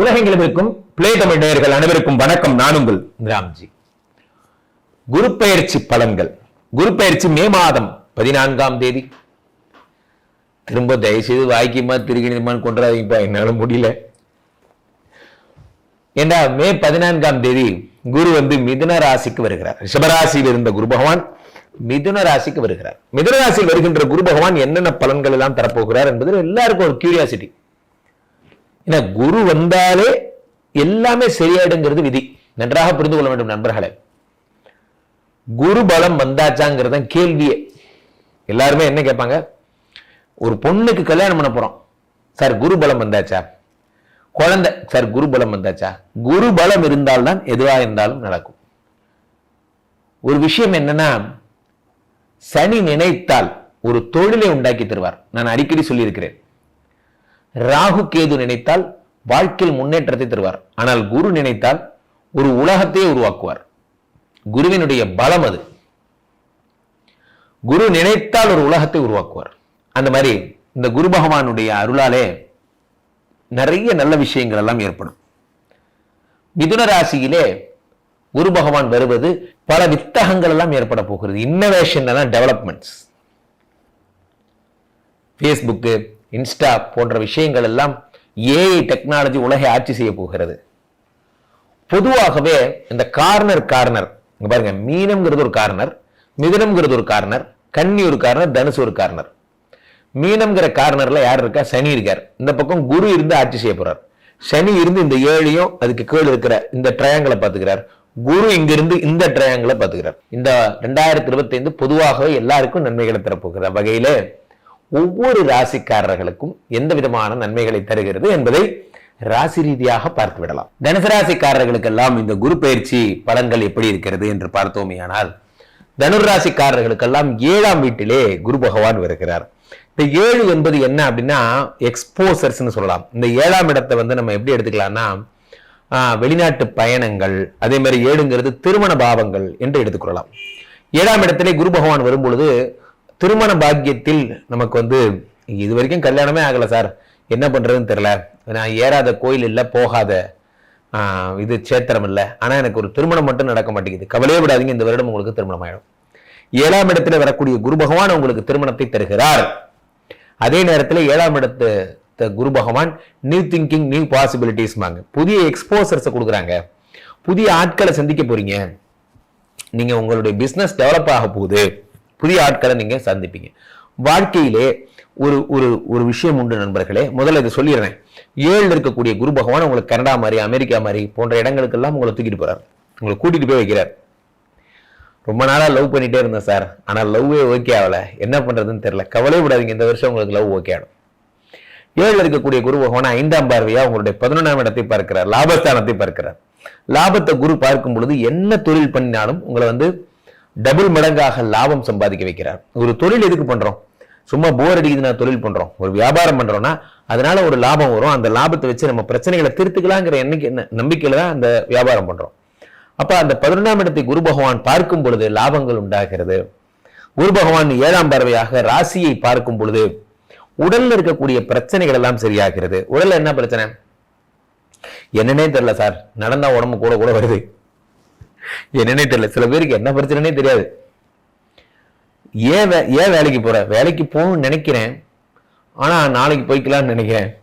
உலகெங்கிலும் இருக்கும். பிளே தமிழ் நேயர்கள் அனைவருக்கும் வணக்கம். நான் உங்கள் ராம்ஜி. குரு பயிற்சி பலன்கள். குரு பெயர்ச்சி மே மாதம் பதினான்காம் தேதி. திரும்ப தயவுசெய்து வாய்க்குமா திருகிணிமான்னு கொண்டாதீங்கப்பா என்னால முடியல. ஏண்டா மே பதினான்காம் தேதி குரு வந்து மிதுன ராசிக்கு வருகிறார். ரிஷபராசியில் இருந்த குரு பகவான் மிதுன ராசிக்கு வருகிறார். மிதுன ராசியில் வருகின்ற குரு பகவான் என்னென்ன பலன்கள் எல்லாம் தரப்போகிறார் என்பது எல்லாருக்கும் ஒரு கியூரியாசிட்டி ஏன்னா குரு வந்தாலே எல்லாமே சரியாயிடுங்கிறது விதி. நன்றாக புரிந்து கொள்ள வேண்டும் நண்பர்களே. குரு பலம் வந்தாச்சாங்கிறது தான் கேள்வியே. எல்லாருமே என்ன கேட்பாங்க? ஒரு பொண்ணுக்கு கல்யாணம் பண்ண போறோம். சார் குரு பலம் வந்தாச்சா? குழந்தை சார் குரு பலம் வந்தாச்சா? குரு பலம் இருந்தால்தான் எதுவா இருந்தாலும் நடக்கும். ஒரு விஷயம் என்னன்னா சனி நினைத்தால் ஒரு தொழிலை உண்டாக்கி தருவார். நான் அடிக்கடி சொல்லியிருக்கிறேன். ராகு கேது நினைத்தால் வாழ்க்கையில் முன்னேற்றத்தை தருவார். ஆனால் குரு நினைத்தால் ஒரு உலகத்தையே உருவாக்குவார். குருவினுடைய பலம் அது. குரு நினைத்தால் ஒரு உலகத்தை உருவாக்குவார். அந்த மாதிரி இந்த குரு பகவானுடைய அருளாலே நிறைய நல்ல விஷயங்கள் எல்லாம் ஏற்படும். மிதுன ராசியிலே குரு பகவான் வருவது பல வித்தகங்கள் எல்லாம் ஏற்பட போகிறது. இன்னோவேஷன் எல்லாம் டெவலப்மெண்ட்ஸ் ஃபேஸ்புக்கு இன்ஸ்டா போன்ற விஷயங்கள் எல்லாம் ஏஐ டெக்னாலஜி உலகை ஆட்சி செய்ய போகிறது. பொதுவாகவே இந்த கார்னர் கார்னர் இங்க பாருங்க மீனம்ங்கிறது ஒரு கார்னர் மிதனம்ங்கிறது ஒரு கார்னர் கன்னி ஒரு கார்னர் தனுசு ஒரு கார்னர் மீனம்ங்கிற கார்னர்ல யார் இருக்கா? சனி இருக்கார். இந்த பக்கம் குரு இருந்து ஆட்சி செய்ய போறார். சனி இருந்து இந்த ஏழையும் அதுக்கு கீழ் இருக்கிற இந்த ட்ரையாங்கிளை பார்த்துக்கிறார். குரு இங்கிருந்து இந்த ட்ரையாங்கிளை பார்த்துக்கிறார். இந்த ரெண்டாயிரத்தி இருபத்தி ஐந்து பொதுவாகவே எல்லாருக்கும் நன்மைகளை தரப்போகிற வகையில ஒவ்வொரு ராசிக்காரர்களுக்கும் எந்த விதமான நன்மைகளை தருகிறது என்பதை ராசி ரீதியாக பார்த்து விடலாம். தனுசு ராசிக்காரர்களுக்கெல்லாம் இந்த குரு பயிற்சி பலன்கள் எப்படி இருக்கிறது என்று பார்த்தோமேயானால் தனுர் ராசிக்காரர்களுக்கெல்லாம் ஏழாம் வீட்டிலே குரு பகவான் வருகிறார். இந்த ஏழு என்பது என்ன அப்படின்னா எக்ஸ்போசர்ஸ்னு சொல்லலாம். இந்த ஏழாம் இடத்தை வந்து நம்ம எப்படி எடுத்துக்கலாம்னா ஆஹ், வெளிநாட்டு பயணங்கள் அதே மாதிரி ஏழுங்கிறது திருமண பாவங்கள் என்று எடுத்துக்கொள்ளலாம். ஏழாம் இடத்திலே குரு பகவான் வரும்பொழுது திருமண பாக்கியத்தில் நமக்கு வந்து இது வரைக்கும் கல்யாணமே ஆகலை சார். என்ன பண்றதுன்னு தெரியல. நான் ஏறாத கோயில் இல்லை போகாத. ஆஹ், இது சேத்திரம் இல்லை. ஆனா எனக்கு ஒரு திருமணம் மட்டும் நடக்க மாட்டேங்குது. கவலையே விடாதீங்க இந்த வருடம் உங்களுக்கு திருமணம் ஆயிடும் ஏழாம் இடத்துல வரக்கூடிய குரு பகவான் உங்களுக்கு திருமணத்தை தருகிறார். அதே நேரத்தில் ஏழாம் இடத்து குரு பகவான் நியூ திங்கிங் நியூ பாசிபிலிட்டிஸ் புதிய எக்ஸ்போசர்ஸை கொடுக்குறாங்க. புதிய ஆட்களை சந்திக்க போறீங்க. நீங்க உங்களுடைய பிஸ்னஸ் டெவலப் ஆக போகுது. புதிய ஆட்களை நீங்க சந்திப்பீங்க. வாழ்க்கையிலே ஒரு ஒரு ஒரு விஷயம் உண்டு நண்பர்களே. முதல்ல இதை சொல்லிடுறேன். ஏழு இருக்கக்கூடிய குரு பகவான் உங்களுக்கு கனடா மாதிரி அமெரிக்கா மாதிரி போன்ற இடங்களுக்கெல்லாம் உங்களை தூக்கிட்டு போறார். உங்களை கூட்டிட்டு போய் வைக்கிறார். ரொம்ப நாளா லவ் பண்ணிட்டே இருந்தேன் சார். ஆனா லவ்வே ஓகே ஆகல. என்ன பண்றதுன்னு தெரியல. கவலை விடாதீங்க இந்த வருஷம் உங்களுக்கு லவ் ஓகே ஆகும் ஏழுல இருக்கக்கூடிய குரு பகவான் ஐந்தாம் பார்வையா உங்களுடைய பதினொன்றாம் இடத்தை பார்க்கிறார். லாபஸ்தானத்தை பார்க்கிறார். லாபத்தை குரு பார்க்கும் பொழுது என்ன தொழில் பண்ணினாலும் உங்களை வந்து டபுள் மடங்காக லாபம் சம்பாதிக்க வைக்கிறார். ஒரு தொழில் எதுக்கு பண்றோம்? சும்மா போர் அடிக்குது நான் தொழில் பண்றோம். ஒரு வியாபாரம் பண்றோம்னா அதனால ஒரு லாபம் வரும். அந்த லாபத்தை வச்சு நம்ம பிரச்சனைகளை திருத்துக்கலாங்கிற எண்ணிக்கை நம்பிக்கையில தான் அந்த வியாபாரம் பண்றோம். அப்ப அந்த பதினொன்றாம் இடத்தை குரு பகவான் பார்க்கும் பொழுது லாபங்கள் உண்டாகிறது. குரு பகவான் ஏழாம் பார்வையாக ராசியை பார்க்கும் பொழுது உடல்ல இருக்கக்கூடிய பிரச்சனைகள் எல்லாம் சரியாகிறது. உடல்ல என்ன பிரச்சனை? என்னன்னே தெரியல சார். நடந்தா உடம்பு கூட கூட வருது. என்னன்னே தெரியல. சில பேருக்கு என்ன பிரச்சனைனே தெரியாது. ஏன் வே- ஏன் வேலைக்கு போற? வேலைக்கு போகணும்னு நினைக்கிறேன். ஆனா நாளைக்கு போய்க்கலாம்னு நினைக்கிறேன்.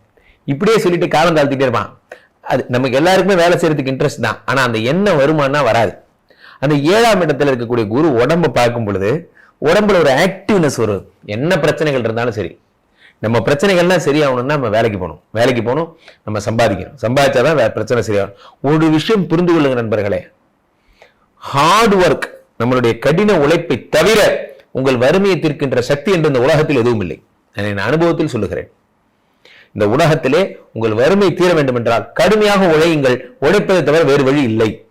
இப்படியே சொல்லிட்டு காலம் தாழ்த்திட்டே இருப்பான். அது நமக்கு எல்லாருக்குமே வேலை செய்யறதுக்கு இன்ட்ரெஸ்ட் தான். ஆனா அந்த எண்ணம் வருமானா வராது. அந்த ஏழாம் இடத்துல இருக்கக்கூடிய குரு உடம்ப பார்க்கும் பொழுது உடம்புல ஒரு ஆக்டிவ்னஸ் வரும் என்ன பிரச்சனைகள் இருந்தாலும் சரி. நம்ம பிரச்சனைகள்லாம் சரியாகணும்னா நம்ம வேலைக்கு போகணும். வேலைக்கு போகணும் நம்ம சம்பாதிக்கணும். சம்பாதிச்சாதான் வே- பிரச்சனை சரியாகும். ஒரு விஷயம் புரிந்து கொள்ளுங்க நண்பர்களே. ஹார்ட் ஒர்க் நம்மளுடைய கடின உழைப்பை தவிர உங்கள் வறுமையை தீர்க்கின்ற சக்தி என்று இந்த உலகத்தில் எதுவும் இல்லை. நான் என் அனுபவத்தில் சொல்லுகிறேன். இந்த உலகத்திலே உங்கள் வறுமை தீர வேண்டும் என்றால் கடுமையாக உழையுங்கள். உழைப்பதை தவிர வேறு வழி இல்லை.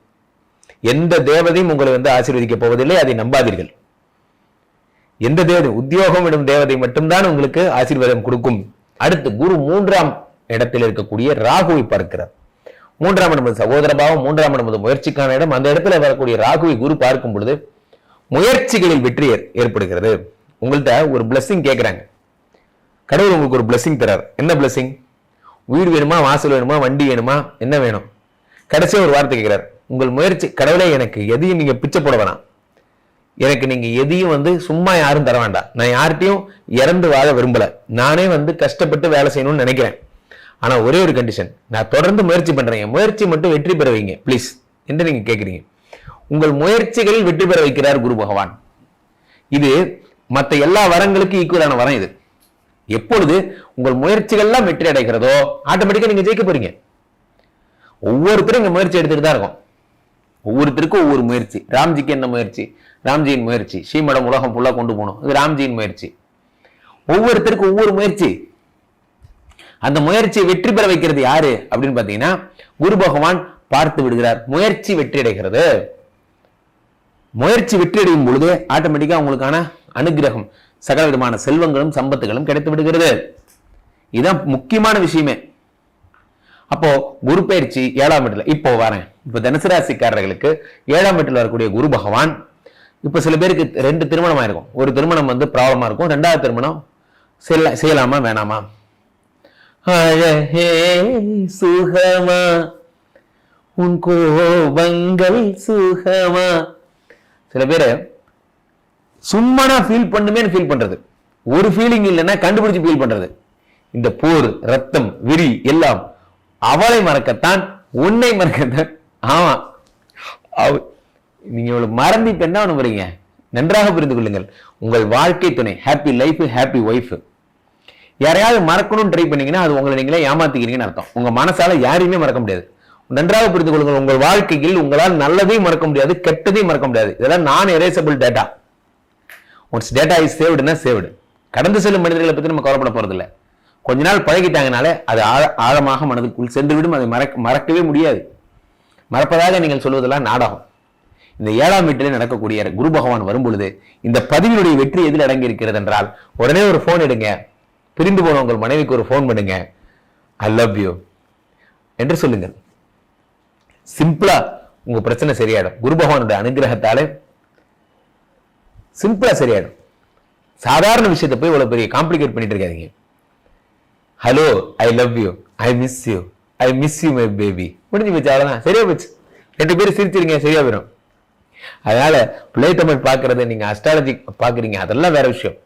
எந்த தேவதையும் உங்களை வந்து ஆசீர்வதிக்க போவதில்லை. அதை நம்பாதீர்கள். எந்த தேவதை உத்தியோகம் எனும் தேவதை மட்டும்தான் உங்களுக்கு ஆசீர்வாதம் கொடுக்கும். அடுத்து குரு மூன்றாம் இடத்தில் இருக்கக்கூடிய ராகுவை பார்க்கிறார். மூன்றாம் இடம் சகோதர பாவம் மூன்றாம் இடம் முயற்சிக்கான இடம். அந்த இடத்துல வரக்கூடிய ராகுவை குரு பார்க்கும் பொழுது முயற்சிகளில் வெற்றி ஏற்படுகிறது. உங்கள்ட்ட ஒரு பிளஸ்ஸிங் கேட்குறாங்க கடவுள் உங்களுக்கு ஒரு பிளஸ்ஸிங் தரார். என்ன பிளஸ்ஸிங் வீடு வேணுமா வாசல் வேணுமா வண்டி வேணுமா என்ன வேணும்? கடைசியாக ஒரு வார்த்தை கேட்குறார் உங்கள் முயற்சி கடவுளே எனக்கு எதையும் நீங்கள் பிச்சை போட வேணாம். எனக்கு நீங்கள் எதையும் வந்து சும்மா யாரும் தர வேண்டாம். நான் யார்கிட்டையும் இறந்து வாழ விரும்பலை. நானே வந்து கஷ்டப்பட்டு வேலை செய்யணும்னு நினைக்கிறேன். ஆனால் ஒரே ஒரு கண்டிஷன் நான் தொடர்ந்து முயற்சி பண்ணுறேன் என் முயற்சி மட்டும் வெற்றி பெற வைங்க ப்ளீஸ் என்று நீங்கள் கேட்குறீங்க உங்கள் முயற்சிகளில் வெற்றி பெற வைக்கிறார் குரு பகவான். இது மற்ற எல்லா வரங்களுக்கும் ஈக்குவலான வரம் இது. எப்பொழுது உங்கள் முயற்சிகள்லாம் வெற்றி அடைகிறதோ ஆட்டோமேட்டிக்காக நீங்கள் ஜெயிக்க போறீங்க. ஒவ்வொருத்தரும் இங்கே முயற்சி எடுத்துகிட்டு தான் இருக்கும். ஒவ்வொருத்தருக்கும் ஒவ்வொரு முயற்சி. ராம்ஜிக்கு என்ன முயற்சி? ராம்ஜியின் முயற்சி. ஸ்ரீமடம் உலகம் ஃபுல்லாக கொண்டு போகணும். இது ராம்ஜியின் முயற்சி. ஒவ்வொருத்தருக்கும் ஒவ்வொரு முயற்சி. அந்த முயற்சியை வெற்றி பெற வைக்கிறது யாரு? அப்படின்னு பாத்தீங்கன்னா குரு பகவான் பார்த்து விடுகிறார். முயற்சி வெற்றி அடைகிறது முயற்சி வெற்றி அடையும் பொழுது ஆட்டோமேட்டிக்கா உங்களுக்கான அனுகிரகம் சகல விதமான செல்வங்களும் சம்பத்துகளும் கிடைத்து விடுகிறது. இதுதான் முக்கியமான விஷயமே. அப்போ குரு பயிற்சி ஏழாம் வீட்டுல இப்போ வரேன். இப்போ தனுசு ராசிக்காரர்களுக்கு ஏழாம் வீட்டில் வரக்கூடிய குரு பகவான் இப்போ சில பேருக்கு ரெண்டு திருமணம் ஆயிருக்கும். ஒரு திருமணம் வந்து ப்ராப்ளமாக இருக்கும். ரெண்டாவது திருமணம் செய்யலாமா வேணாமா? அழகே சுகமா? உன் கோபங்கள் சுகமா? சில பேர் சும்மா நான் ஃபீல் பண்ணுமே ஃபீல் பண்றது. ஒரு ஃபீலிங் இல்லைன்னா கண்டுபிடிச்சு ஃபீல் பண்றது. இந்த போர் ரத்தம் விரி எல்லாம் அவளை மறக்கத்தான் உன்னை மறக்கத்தான். ஆமா. அவ- நீங்க இவ்வளவு மறந்து இப்ப என்ன பண்ண போறீங்க நன்றாக புரிந்து கொள்ளுங்கள். உங்கள் வாழ்க்கை துணை ஹாப்பி லைஃப் ஹாப்பி ஒய்ஃப் யாரையாவது மறக்கணும்னு ட்ரை பண்ணீங்கன்னா அது உங்களை நீங்களே ஏமாத்திக்கிறீங்கன்னு அர்த்தம். உங்கள் மனசால் யாரையுமே மறக்க முடியாது. நன்றாக புரிந்து கொள்ளுங்கள் உங்கள் வாழ்க்கையில் உங்களால் நல்லதையும் மறக்க முடியாது கெட்டதையும் மறக்க முடியாது. இதெல்லாம் நான் erasable data once data is சேவ்டுனா saved கடந்து செல்லும் மனிதர்களை பற்றி நம்ம கவலைப்பட போகிறதில்ல கொஞ்ச நாள் பழகிட்டாங்கனாலே அது ஆழ- ஆழமாக மனதுக்குள் சென்றுவிடும். அதை மறக்க மறக்கவே முடியாது. மறப்பதாக நீங்கள் சொல்வதெல்லாம் நாடகம். இந்த ஏழாம் வீட்டிலே நடக்கக்கூடிய குரு பகவான் வரும் பொழுது இந்த பதிவினுடைய வெற்றி எதில் அடங்கி இருக்கிறது என்றால் உடனே ஒரு ஃபோன் எடுங்க. பிரிந்து போன உங்கள் மனைவிக்கு ஒரு ஃபோன் பண்ணுங்க. ஐ லவ் யூ என்று சொல்லுங்கள். சிம்பிளா உங்க பிரச்சனை சரியாயிடும். குரு பகவானுடைய அனுகிரகத்தாலே சிம்பிளா சரியாயிடும். சாதாரண விஷயத்தை போய் இவ்வளவு பெரிய காம்ப்ளிகேட் பண்ணிட்டு இருக்காதீங்க. Hello I love you I miss you I miss you my baby முடிஞ்சு போச்சு அவ்வளோதான் சரியா போச்சு. ரெண்டு பேரும் சிரிச்சிருங்க சரியா போயிடும். அதனால பிள்ளை தமிழ் பார்க்கறது நீங்க அஸ்ட்ராலஜி பாக்குறீங்க அதெல்லாம் வேற விஷயம்.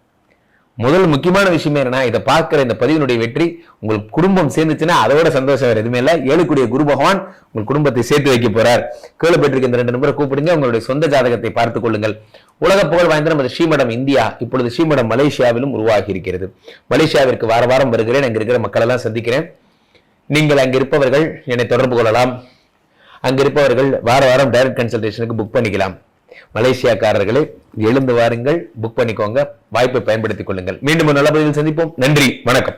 முதல் முக்கியமான விஷயம் என்னன்னா இதை பார்க்கிற இந்த பதிவினுடைய வெற்றி உங்கள் குடும்பம் சேர்ந்துச்சுன்னா அதோட சந்தோஷம் வேறு எதுவுமே இல்லை. ஏழுக்குடிய குரு பகவான் உங்கள் குடும்பத்தை சேர்த்து வைக்க போறார். கீழே பெற்றிருக்க இந்த ரெண்டு நம்பரை கூப்பிடுங்க. உங்களுடைய சொந்த ஜாதகத்தை பார்த்துக் கொள்ளுங்கள். உலக புகழ் வாய்ந்த நமது ஸ்ரீமடம் இந்தியா இப்பொழுது ஸ்ரீமடம் மலேசியாவிலும் உருவாகி இருக்கிறது. மலேசியாவிற்கு வார வாரம் வருகிறேன். அங்கே இருக்கிற மக்கள் எல்லாம் சந்திக்கிறேன். நீங்கள் அங்கே இருப்பவர்கள் என்னை தொடர்பு கொள்ளலாம். அங்கே இருப்பவர்கள் வார வாரம் டைரக்ட் கன்சல்டேஷனுக்கு புக் பண்ணிக்கலாம். மலேசியாக்காரர்களே எழுந்து வாருங்கள் புக் பண்ணிக்கோங்க வாய்ப்பை பயன்படுத்திக் கொள்ளுங்கள். மீண்டும் ஒரு நல்ல பதிவில் சந்திப்போம். நன்றி வணக்கம்.